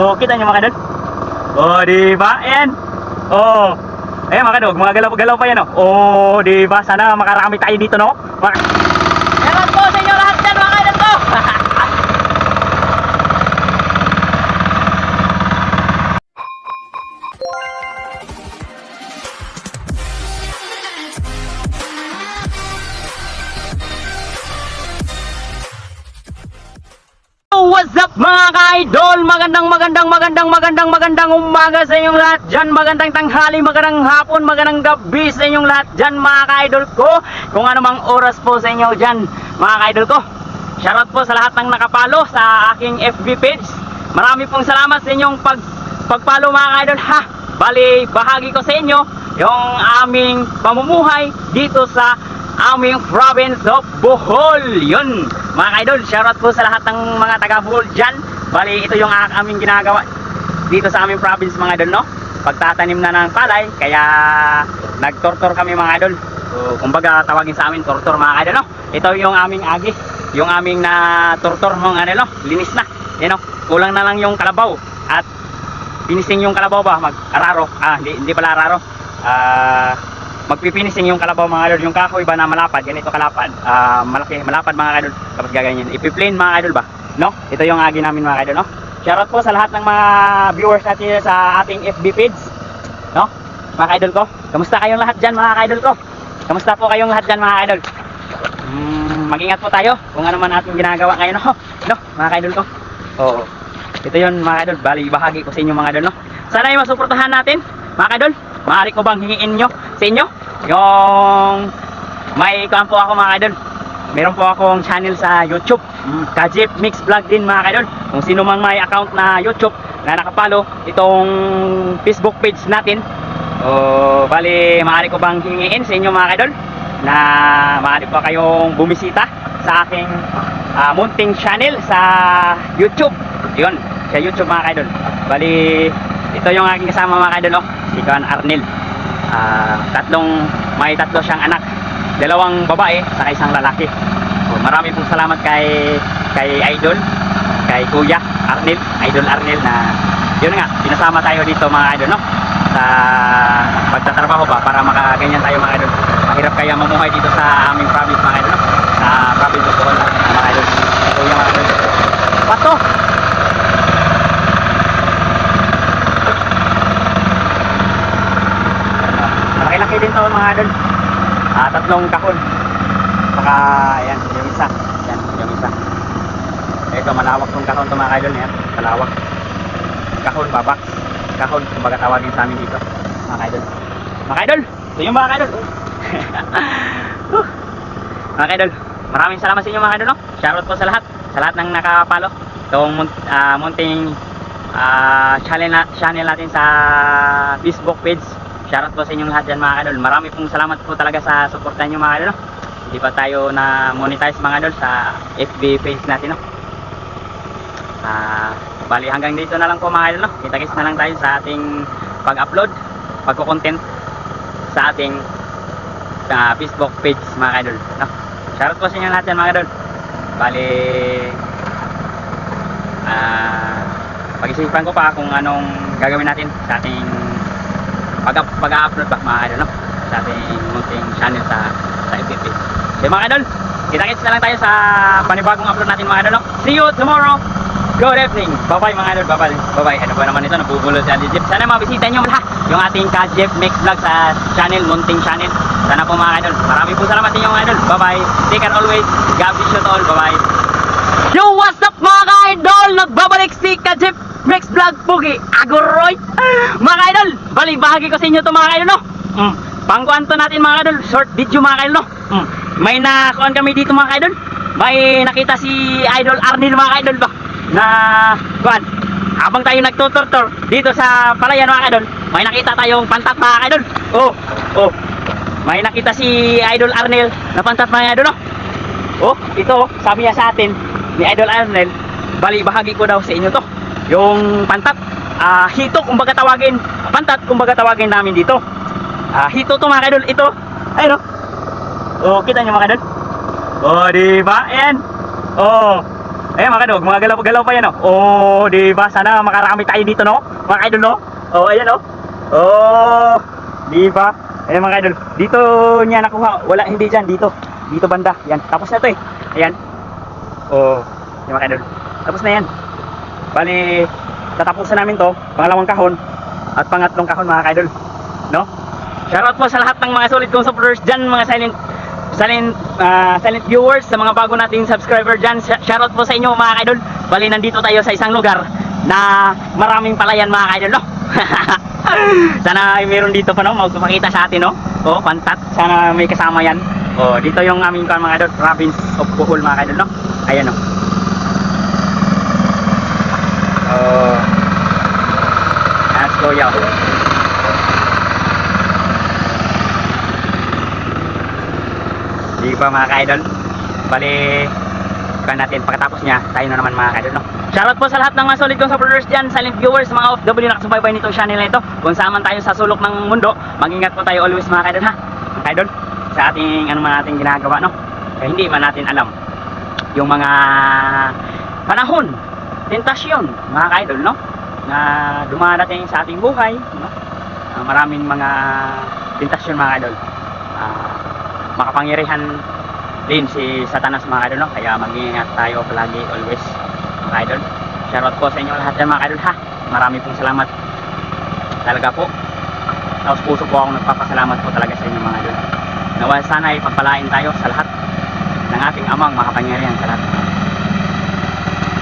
Oh, kita niyo mga idol? Oh, di ba? Ayan. Oh. Ayan mga kadog, mga galaw-galaw pa yan oh. Oh, di ba? Sana makarami tayo dito no. Mga... Magandang magandang magandang magandang magandang umaga sa inyong lahat. Dyan Magandang tanghali, magandang hapon, magandang gabi sa inyong lahat. Dyan mga ka-idol ko Kung ano mang oras po sa inyo dyan mga ka-idol ko. Shoutout po sa lahat ng nakapalo sa aking FB page. Marami pong salamat sa inyong pag, pagpalo mga ka-idol ha? Bali, bahagi ko sa inyo yung aming pamumuhay dito sa aming province of Bohol. Yun, mga idol, shoutout po sa lahat ng mga taga Bohol dyan. Bali, ito yung aming ginagawa dito sa aming province mga idol, no? Pagtatanim na ng palay, kaya nagtortor kami mga idol. So, kumbaga tawagin sa amin tortor mga idol, no? Ito yung aming agi, yung aming na tortor ng ano, no? Linis na. Yan, no? Kulang na lang yung kalabaw at finishing yung kalabaw ba mag-araro ah hindi, hindi pala araro ah magpipinising yung kalabaw mga idol yung kahoy ba na malapad ganito kalapad ah malaki malapad mga idol tapos gaganyan ipi-plane mga idol ba no? Ito yung agi namin mga idol no? Shoutout po sa lahat ng mga viewers natin sa ating FB page no? Mga idol ko kamusta kayong lahat dyan mga idol ko? Kamusta po kayong lahat dyan mga idol mm, mag-ingat po tayo kung ano man ating ginagawa ngayon no, no mga idol ko? Oo. Ito yun mga idol, bali bahagi ko sa inyo mga idol no. Sana ay masuportahan natin mga idol. Maaari ko bang hingiin nyo sa inyo? Yung may kuhan po ako mga idol. Meron po akong channel sa YouTube, mm, Kajip Mix Vlog din mga idol. Kung sino mang may account na YouTube na nakapalo itong Facebook page natin. O bali maaari ko bang hingiin sa inyo mga idol na maaari po kayong bumisita sa aking ah, munting channel sa YouTube. Yun, sa YouTube mga kaidol. Bali, ito yung aking kasama mga kaidol, oh. Si Kuan Arnel. Ah, tatlong, may tatlo siyang anak. Dalawang babae, saka isang lalaki. So, marami pong salamat kay kay Idol, kay Kuya Arnel, Idol Arnel na yun nga, pinasama tayo dito mga idol, no? Sa pagtatrabaho ba para makaganyan tayo mga idol. Mahirap kaya mamuhay dito sa aming province mga idol, no? Sa province of Bohol, mga idol. Ito yung mga idol. Pato! Malaki-laki din to mga idol. Ah, tatlong kahon. Saka, ayan, yung isa. Ayan, yung isa. Ito, malawak tong kahon to mga idol. Ayan, malawak. Kahon, babak. Kahon, kumbaga tawagin sa amin dito. Mga idol. Mga idol, ito yung mga idol. Huh. mga idol, maraming salamat sa inyo mga idol. No? Shoutout po sa lahat. Sa lahat ng nakapalo. Itong mun- ah, munting ah, channel, na, channel natin sa Facebook page. Shoutout po sa inyong lahat dyan mga idol. Marami pong salamat po talaga sa suporta nyo mga idol. No? Hindi pa tayo na monetize mga idol sa FB page natin. No? Ah, bali hanggang dito na lang po mga idol. No? Kita-kits na lang tayo sa ating pag-upload, pagko-content sa ating sa Facebook page mga idol. No? Shoutout po sa inyo lahat dyan mga idol. Bali ah pag-isipan ko pa kung anong gagawin natin sa ating pag pag-upload ba mga idol no? sa ating munting channel sa sa page. So mga idol, kita-kits na lang tayo sa panibagong upload natin mga idol no? See you tomorrow! Good evening! Bye-bye mga idol, bye-bye. Bye-bye. Ano ba naman ito? Nabubulol Ate Jeep. Sana mabisita nyo lahat yung ating ka Jeep Mix Vlog sa channel, Munting Channel. Sana po mga idol. Marami po salamat sa inyo mga idol. Bye-bye. Take care always. God bless you all. Bye-bye. Yo, what's up mga ka-idol? Nagbabalik si Kajip Mix Vlog Pugi. Agoroy Mga idol, bali bahagi ko sa inyo to mga idol no? Mm. Pangkuhan to natin mga idol. Short video mga idol no? Mm. May nakuhan kami dito mga idol. May nakita si Idol Arnil mga idol ba? Na kuhan Habang tayo nagtutortor dito sa palayan mga idol May nakita tayong pantat mga idol. Oh, oh. May nakita si Idol Arnel na pantat mga idol no? Oh, ito, sabi niya sa atin, ni Idol Arnel, bali bahagi ko daw sa inyo to. Yung pantat, ah hito kung baga tawagin, pantat kung baga tawagin namin dito. Ah hito to mga idol, ito. Ayun oh. Oh, kita niyo mga idol? Oh, di ba? Ayan. Oh. Ayan mga kadog, mga galaw-galaw pa yan oh. Oh, di ba? Sana makarami tayo dito no? Mga idol no? Oh, ayan oh. Oh, di ba? Ayan mga idol. Dito niya nakuha. Wala, hindi dyan. Dito. Dito banda. Yan. Tapos na to eh. Ayan. Oh, ayan mga idol. Tapos na yan. Bali, tatapusan namin to. Pangalawang kahon. At pangatlong kahon mga idol. No? Shoutout po sa lahat ng mga solid kong supporters dyan, mga silent silent ah, silent viewers, sa mga bago nating subscriber dyan. Sh- Shoutout po sa inyo mga idol. Bali, nandito tayo sa isang lugar na maraming palayan mga idol, no? Sana ay meron dito pa no, magpapakita sa atin no. Oh, pantat. Sana may kasama yan. Oh, dito yung aming mga idol, province of Bohol mga idol no. Ayan no. Oh. Let's go yaw. Di ba mga ka-idol? Bali, kan natin pagkatapos niya, tayo na naman mga ka-idol, no? Shoutout po sa lahat ng mga solid kong supporters dyan, silent viewers, mga OFW na nakasubaybay nitong channel na ito. Kung saan tayo sa sulok ng mundo, mag-ingat po tayo always mga ka-idol, ha? Ka-idol, sa ating, ano man natin ginagawa, no? Kaya hindi man natin alam yung mga panahon, tentasyon, mga ka-idol, no? Na dumadating sa ating buhay, no? Ah, maraming mga tentasyon, mga ka-idol. Ah, makapangyarihan din si Satanas mga idol no? kaya mag-iingat tayo palagi always mga idol shoutout po sa inyo lahat dyan mga idol ha marami pong salamat talaga po tapos puso po ako nagpapasalamat po talaga sa inyo mga idol nawa sana ay pagpalain tayo sa lahat ng ating amang makapangyarihan sa lahat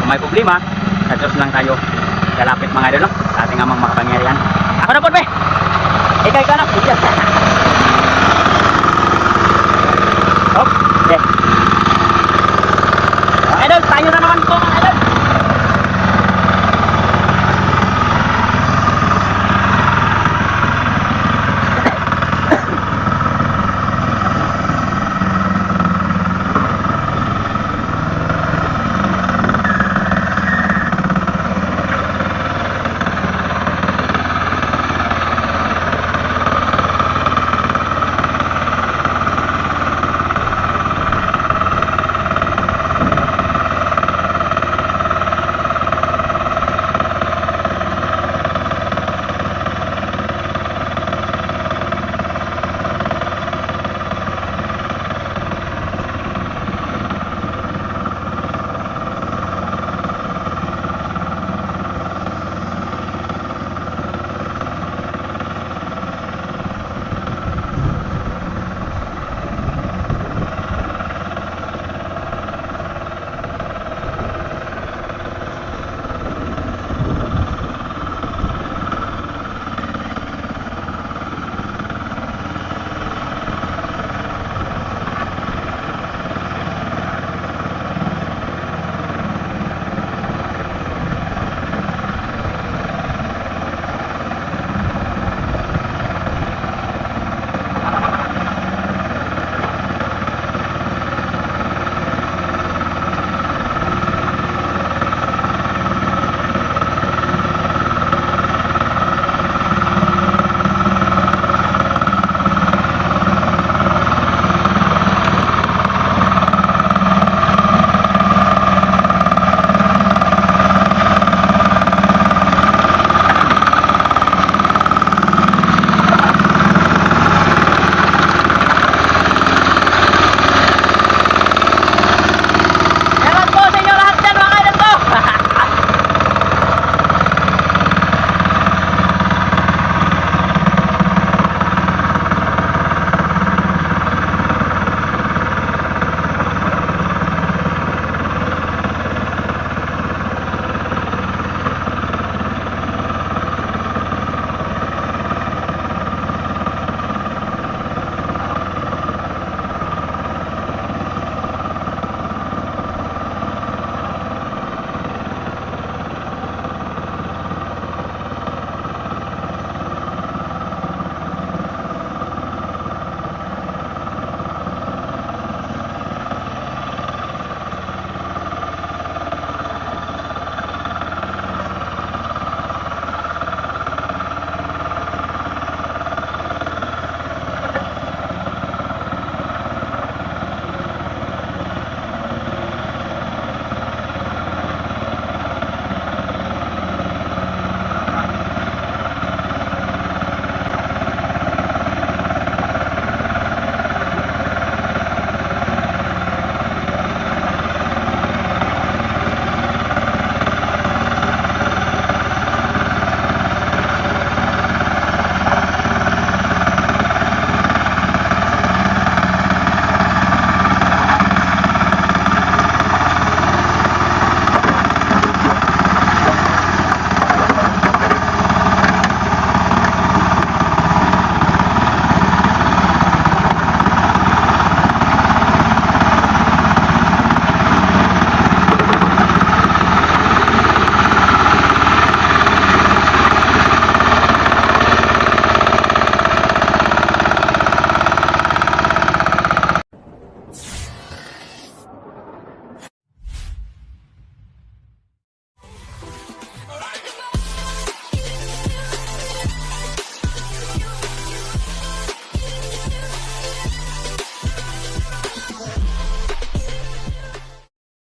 kung may problema Diyos lang tayo kalapit mga idol no? sa ating amang makapangyarihan ako na po be ikaw ikaw na. Hop, yes. Idol, tayo na naman po